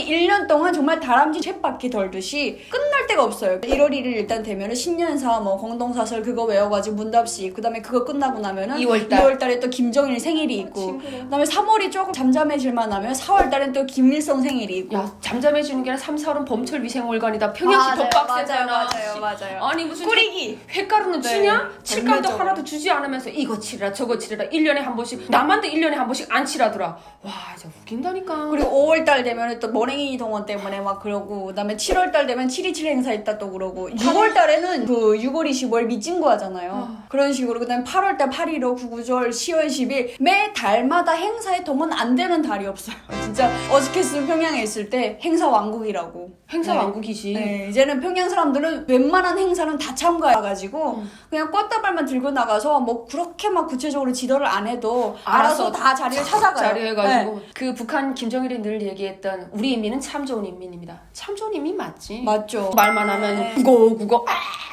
평양에 1년 동안 정말 다람쥐 쳇바퀴 돌듯이 끝날 데가 없어요. 1월 1일 일단 되면은 신년사 뭐 공동사설 그거 외워가지고 문답식 그다음에 그거 끝나고 나면은 2월달. 달에 또 김정일 생일이 있고 친구야. 그다음에 3월이 조금 잠잠해질만 하면 4월 달엔 또 김일성 생일이 있고 야 잠잠해지는 게 아니라 3, 4월은 범철 위생월간이다. 평양시 맞아요, 더 빡세잖아. 맞아요, 맞아요, 맞아요. 아니 무슨 꾸리기. 횟가루는 네, 치냐? 칠감도 전면적으로. 하나도 주지 않으면서 이거 치라 저거 치라 1년에 한 번씩 남한테 1년에 한 번씩 안 치라더라. 와 진짜 웃긴다니까. 그리고 5월 달 되면 또 머랭이 동원 때문에 막 그러고 그다음에 7월 달 되면 727행 사 있다 또 그러고 6월 달에는 그 6월 25일 미진구 하잖아요. 그런 식으로 그다음에 8월 달8.15 구구절 10월 10일 매 달마다 행사에 동원 안 되는 달이 없어요. 진짜 어저께스 평양에 있을 때 행사 왕국이라고. 행사 네. 왕국이지. 네, 이제는 평양 사람들은 웬만한 행사는 다 참가해가지고 음. 그냥 꽃다발만 들고 나가서 뭐 그렇게 막 구체적으로 지도를 안 해도 알아서, 다 자리를 찾아가요. 자리해가지고 네. 그 북한 김정일이 늘 얘기했던 우리 인민은 참 좋은 인민입니다. 참 좋은 인민 맞지. 맞죠. 말만 하면 네. 국어 국어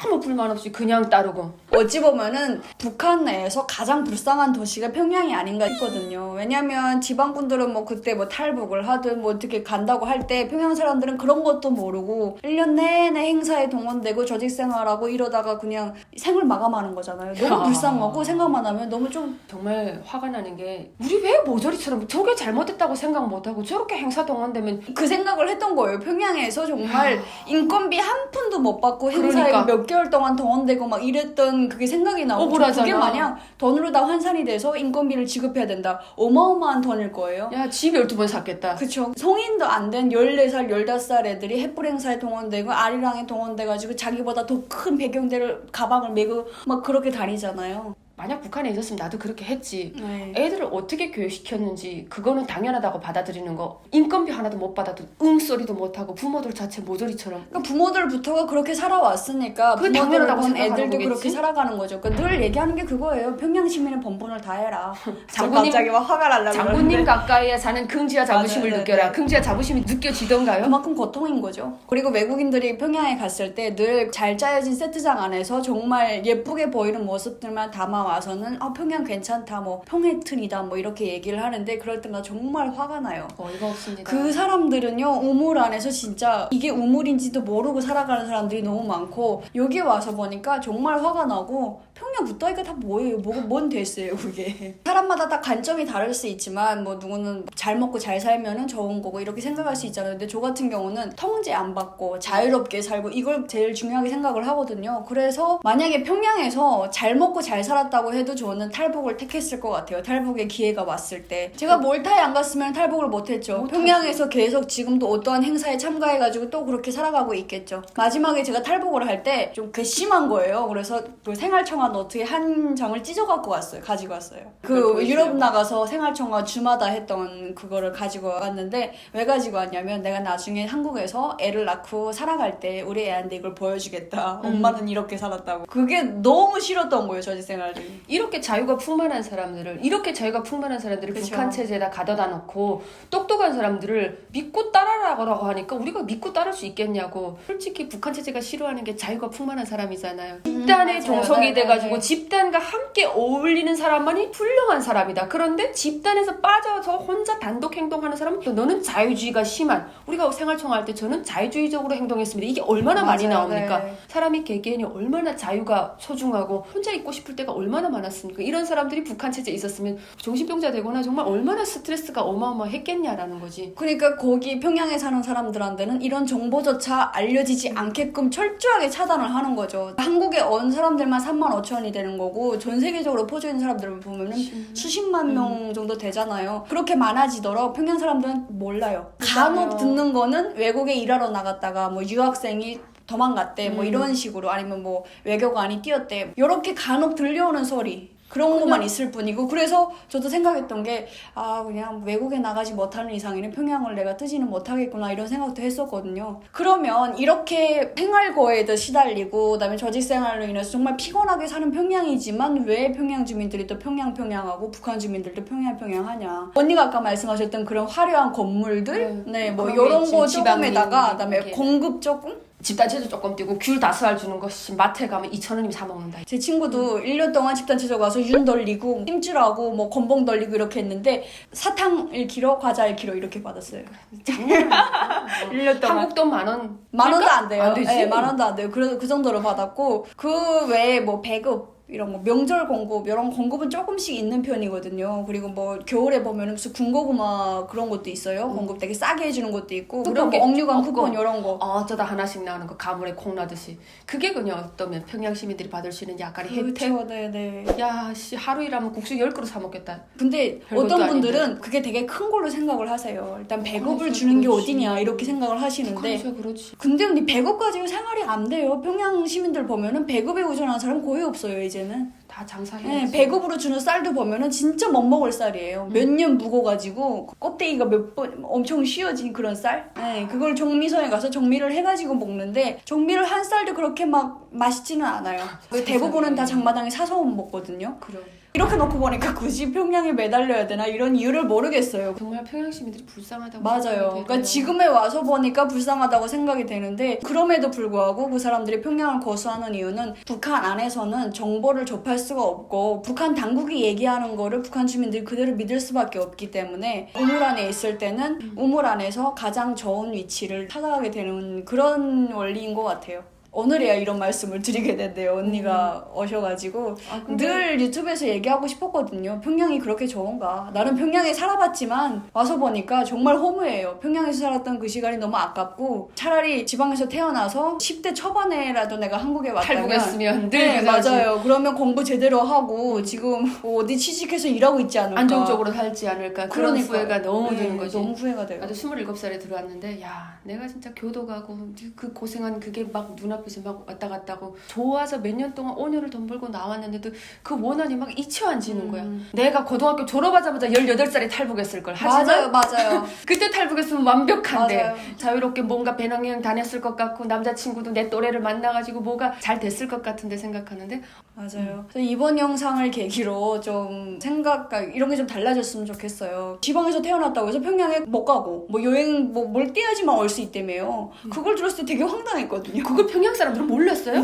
아무 불만 없이 그냥 따르고. 어찌 보면은 북한 내에서 가장 불쌍한 도시가 평양이 아닌가 했거든요. 왜냐면 지방분들은 뭐 그때 뭐 탈북을 하든 뭐 어떻게 간다고 할 때 평양 사람들은 그런 것도 모르고 1년 내내 행사에 동원되고 조직 생활하고 이러다가 그냥 생을 마감하는 거잖아요. 너무 야. 불쌍하고 생각만 하면 너무 좀 정말 화가 나는 게 우리 왜 모조리처럼 저게 잘못됐다고 생각 못 하고 저렇게 행사 동원되면 그 생각을 했던 거예요. 평양에서 정말 인건비 한 푼도 못 받고 행사에 그러니까. 몇 개월 동안 동원되고 막 이랬던 그게 생각이 나고 억울하잖아. 그게 마냥 돈으로 다 환산이 돼서 인건비를 지급해야 된다. 어마어마한 돈일 거예요. 야 집 12번 샀겠다. 그쵸. 성인도 안 된 14살, 15살 애들이 햇불 행사에 동원되고 아리랑에 동원돼가지고 자기보다 더 큰 배경대를 가방을 메고 막 그렇게 다니잖아요. 만약 북한에 있었으면 나도 그렇게 했지. 네. 애들을 어떻게 교육시켰는지 그거는 당연하다고 받아들이는 거 인건비 하나도 못 받아도 응 소리도 못 하고 부모들 자체 모조리처럼 그러니까 부모들부터가 그렇게 살아왔으니까 부모들을 당연하다고 본 생각하는 애들도 거겠지? 그렇게 살아가는 거죠. 그러니까 늘 얘기하는 게 그거예요. 평양 시민의 본분을 다해라. 장군님- 갑자기 막 화가 날라 장군님 가까이에 사는 긍지와 자부심을 맞아요, 네, 느껴라 네. 긍지와 자부심이 느껴지던가요? 그만큼 고통인 거죠. 그리고 외국인들이 평양에 갔을 때 늘 잘 짜여진 세트장 안에서 정말 예쁘게 보이는 모습들만 담아 와서는 아 평양 괜찮다. 뭐 평해튼이다. 뭐 이렇게 얘기를 하는데 그럴 때마다 정말 화가 나요. 어이가 없습니다. 그 사람들은요 우물 안에서 진짜 이게 우물인지도 모르고 살아가는 사람들이 너무 많고 여기 와서 보니까 정말 화가 나고 평양 붙어있가 다 뭐예요? 뭐가 뭔 됐어요 그게? 사람마다 다 관점이 다를 수 있지만 뭐 누구는 잘 먹고 잘 살면은 좋은 거고 이렇게 생각할 수 있잖아요. 근데 저 같은 경우는 통제 안 받고 자유롭게 살고 이걸 제일 중요하게 생각을 하거든요. 그래서 만약에 평양에서 잘 먹고 잘 살았다고 해도 저는 탈북을 택했을 것 같아요. 탈북의 기회가 왔을 때. 제가 몰타에 안 갔으면 탈북을 못했죠. 평양에서 계속 지금도 어떠한 행사에 참가해가지고 또 그렇게 살아가고 있겠죠. 마지막에 제가 탈북을 할 때 좀 괘씸한 거예요. 그래서 그 생활청 화 노트에 한 장을 찢어 갖고 왔어요. 가지고 왔어요. 그. 유럽 나가서 생활청화 주마다 했던 그거를 가지고 왔는데 왜 가지고 왔냐면 내가 나중에 한국에서 애를 낳고 살아갈 때 우리 애한테 이걸 보여주겠다. 음. 엄마는 이렇게 살았다고. 그게 너무 싫었던 거예요. 저지 생활이. 이렇게 자유가 풍만한 사람들을 이렇게 자유가 풍만한 사람들을 그쵸. 북한 체제에다 가둬다 놓고 똑똑한 사람들을 믿고 따라라고 하니까 우리가 믿고 따를 수 있겠냐고 솔직히 북한 체제가 싫어하는 게 자유가 풍만한 사람이잖아요 집단의 맞아요. 종속이 네, 돼가지고 네. 집단과 함께 어울리는 사람만이 훌륭한 사람이다 그런데 집단에서 빠져서 혼자 단독 행동하는 사람은 또 너는 자유주의가 심한 우리가 생활청할 때 저는 자유주의적으로 행동했습니다 이게 얼마나 많이 맞아요. 나옵니까 네. 사람이 개개인이 얼마나 자유가 소중하고 혼자 있고 싶을 때가 얼마나 많았습니까? 이런 사람들이 북한 체제에 있었으면 정신병자 되거나 정말 얼마나 스트레스가 어마어마했겠냐라는 거지. 그러니까 거기 평양에 사는 사람들한테는 이런 정보조차 알려지지 않게끔 철저하게 차단을 하는 거죠. 한국에 온 사람들만 3만 5천 이 되는 거고 전 세계적으로 퍼져 있는 사람들을 보면 은 수십만 명 정도 되잖아요. 그렇게 많아지도록 평양 사람들은 몰라요. 간혹. 듣는 거는 외국에 일하러 나갔다가 뭐 유학생이 도망갔대 뭐 음. 이런 식으로 아니면 뭐 외교관이 뛰었대 이렇게 간혹 들려오는 소리 그런 것만 있을 뿐이고 그래서 저도 생각했던 게 아 그냥 외국에 나가지 못하는 이상에는 평양을 내가 뜨지는 못하겠구나 이런 생각도 했었거든요 그러면 이렇게 생활고에도 시달리고 그다음에 저직 생활로 인해서 정말 피곤하게 사는 평양이지만 왜 평양 주민들이 또 평양 평양하고 북한 주민들도 평양 평양하냐 언니가 아까 말씀하셨던 그런 화려한 건물들 네. 네 뭐 이런 거 조금에다가 그다음에. 공급 조금 집단체도 조금 뛰고 귤 다섯 알 주는 것이 마트에 가면 2천 원이면 사 먹는다. 제 친구도 1년 동안 집단체적 와서 윤 돌리고 힘줄하고 뭐 건봉 돌리고 이렇게 했는데 사탕 1kg, 과자 1kg 이렇게 받았어요. 장난 아니야. 1년 동안. 한국 돈 만 원. 만 원도 안 돼요. 안 되지. 네, 만 원도 안 돼요. 그래도 그 정도로 받았고 그 외에 뭐 배급 이런 거 명절 공급 이런 공급은 조금씩 있는 편이거든요. 그리고 뭐 겨울에 보면 무슨 군고구마 그런 것도 있어요. 공급 되게 싸게 해주는 것도 있고 그런 게거 억류관 없고. 쿠폰 이런 거. 어, 어쩌다 하나씩 나오는 거 가물에 콩 나듯이. 그게 그냥 어떠면 평양 시민들이 받을 수 있는 약간의 혜택. 그렇죠, 네네. 야, 씨 하루 일하면 국수 10그릇 사 먹겠다. 근데 어떤 아닌데. 분들은 그게 되게 큰 걸로 생각을 하세요. 일단 배급을 그렇지, 주는 게 그렇지. 어디냐 이렇게 생각을 하시는데 그렇지, 그렇지. 근데 언니 배급 가지고 생활이 안 돼요. 평양 시민들 보면은 배급에 의존하는 사람 거의 없어요 이제 는. 다 장사해. 네, 배급으로 주는 쌀도 보면은 진짜 못 먹을 쌀이에요. 몇 년 묵어가지고 껍데기가 몇 번 엄청 휘어진 그런 쌀. 네, 그걸 정미소에 가서 정미를 해가지고 먹는데 정미를 한 쌀도 그렇게 막 맛있지는 않아요. 대부분은 다 장마당에 사서 먹거든요. 그래. 이렇게 놓고 보니까 굳이 평양에 매달려야 되나 이런 이유를 모르겠어요. 정말 평양 시민들이 불쌍하다고. 맞아요. 생각이 그러니까 돼요. 지금에 와서 보니까 불쌍하다고 생각이 되는데 그럼에도 불구하고 그 사람들이 평양을 거수하는 이유는 북한 안에서는 정보를 접할 수가 없고 북한 당국이 얘기하는 거를 북한 주민들이 그대로 믿을 수밖에 없기 때문에 우물 안에 있을 때는 우물 안에서 가장 좋은 위치를 찾아가게 되는 그런 원리인 것 같아요. 오늘이야 이런 말씀을 드리게 됐네요. 언니가 오셔가지고 아, 근데 늘 유튜브에서 얘기하고 싶었거든요. 평양이 그렇게 좋은가? 나는 평양에 살아봤지만 와서 보니까 정말 허무해요. 평양에서 살았던 그 시간이 너무 아깝고 차라리 지방에서 태어나서 10대 초반에라도 내가 한국에 왔다면 탈북했으면 늘 네. 맞아요. 그러면 공부 제대로 하고 지금 뭐 어디 취직해서 일하고 있지 않을까? 안정적으로 살지 않을까 그런 그러니까. 후회가 너무 네, 드는 거지. 너무 후회가 돼요. 나도 27살에 들어왔는데 야 내가 진짜 교도 가고 그 고생한 그게 막 눈앞에 서막 왔다 갔다 하고 좋아서 몇 년 동안 5년을 돈 벌고 나왔는데도 그 원한이 막 잊혀앉히는 거야 음. 내가 고등학교 졸업하자마자 18살에 탈북했을 걸 하지만 맞아요, 맞아요. 그때 탈북했으면 완벽한데 맞아요. 자유롭게 뭔가 배낭여행 다녔을 것 같고 남자친구도 내 또래를 만나가지고 뭐가 잘 됐을 것 같은데 생각하는데 맞아요. 그래서 이번 영상을 계기로 좀 생각, 그러니까 이런 게 좀 달라졌으면 좋겠어요. 지방에서 태어났다고 해서 평양에 못 가고, 뭐 여행, 뭐뭘 떼야지만 올 수 있다며요. 그걸 들었을 때 되게 황당했거든요. 그걸 평양 사람들은 몰랐어요?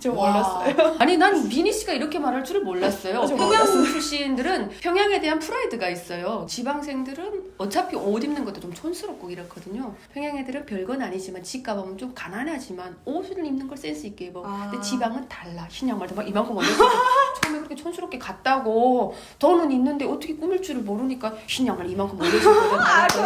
저 와. 몰랐어요. 아니 난 미니 씨가 이렇게 말할 줄을 몰랐어요. 저 평양. 출신들은 평양에 대한 프라이드가 있어요. 지방생들은 어차피 옷 입는 것도 좀 촌스럽고 이렇거든요. 평양 애들은 별건 아니지만 집 가보면 좀 가난하지만 옷을 입는 걸 센스 있게 입어. 아. 근데 지방은 달라. 흰 양말도 막 이만큼 올렸을 때 처음에 그렇게 촌스럽게 갔다고 돈은 있는데 어떻게 꾸밀 줄을 모르니까 흰 양말 이만큼 올려주거든.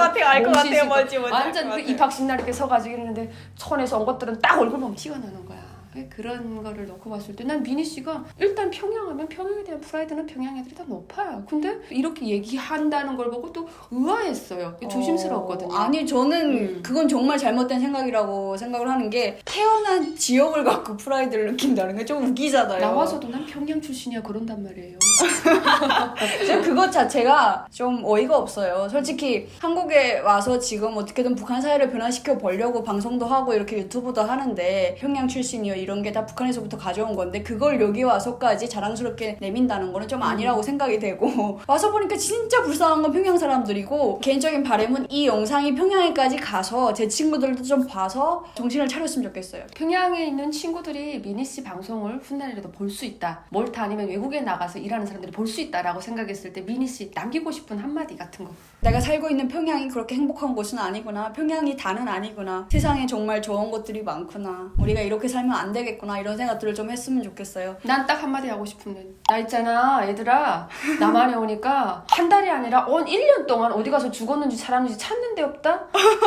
완전 그 입학식 날 이렇게 서가지고 이러는데 촌에서 온 것들은 딱 얼굴 보면 티가 나는 거야. 그런 거를 놓고 봤을 때 난 미니 씨가 일단 평양하면 평양에 대한 프라이드는 평양 애들이 다 높아요. 근데 이렇게 얘기한다는 걸 보고 또 의아했어요. 조심스러웠거든요. 어, 아니, 저는 음. 그건 정말 잘못된 생각이라고 생각을 하는 게 태어난 지역을 갖고 프라이드를 느낀다는 게 좀 웃기잖아요. 나와서도 난 평양 출신이야 그런단 말이에요. 저 그것 자체가 좀 어이가 없어요. 솔직히 한국에 와서 지금 어떻게든 북한 사회를 변화시켜 보려고 방송도 하고 이렇게 유튜브도 하는데 평양 출신이요 이런 게 다 북한에서부터 가져온 건데 그걸 여기 와서까지 자랑스럽게 내민다는 거는 좀 아니라고 생각이 되고 와서 보니까 진짜 불쌍한 건 평양 사람들이고 개인적인 바람은 이 영상이 평양에까지 가서 제 친구들도 좀 봐서 정신을 차렸으면 좋겠어요. 평양에 있는 친구들이 미니 씨 방송을 훗날이라도 볼 수 있다. 몰타 아니면 외국에 나가서 일하는 사람들이 볼 수 있다라고 생각했을 때 미니 씨 남기고 싶은 한마디 같은 거. 내가 살고 있는 평양이 그렇게 행복한 곳은 아니구나. 평양이 다는 아니구나. 세상에 정말 좋은 것들이 많구나. 우리가 이렇게 살면 안 되겠구나. 이런 생각들을 좀 했으면 좋겠어요. 난 딱 한마디 하고 싶은데 나 있잖아 얘들아 남한에 오니까 한 달이 아니라 온 1년 동안 어디 가서 죽었는지 살았는지 찾는 데 없다?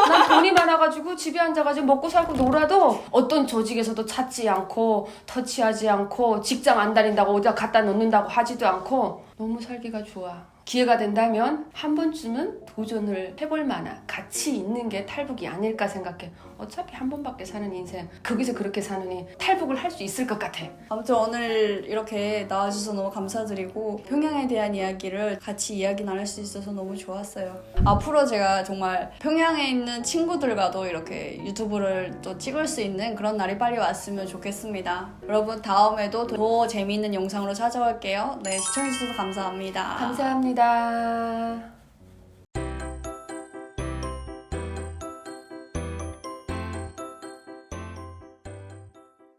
난 돈이 많아가지고 집에 앉아가지고 먹고 살고 놀아도 어떤 조직에서도 찾지 않고 터치하지 않고 직장 안 다닌다고 어디다 갖다 놓는다고 하지도 않고 너무 살기가 좋아 기회가 된다면 한 번쯤은 도전을 해볼 만한 가치 있는 게 탈북이 아닐까 생각해 어차피 한 번밖에 사는 인생 거기서 그렇게 사느니 탈북을 할 수 있을 것 같아 아무튼 오늘 이렇게 나와주셔서 너무 감사드리고 평양에 대한 이야기를 같이 이야기 나눌 수 있어서 너무 좋았어요. 앞으로 제가 정말 평양에 있는 친구들과도 이렇게 유튜브를 또 찍을 수 있는 그런 날이 빨리 왔으면 좋겠습니다. 여러분 다음에도 더 재미있는 영상으로 찾아올게요. 네 시청해주셔서 감사합니다. 감사합니다.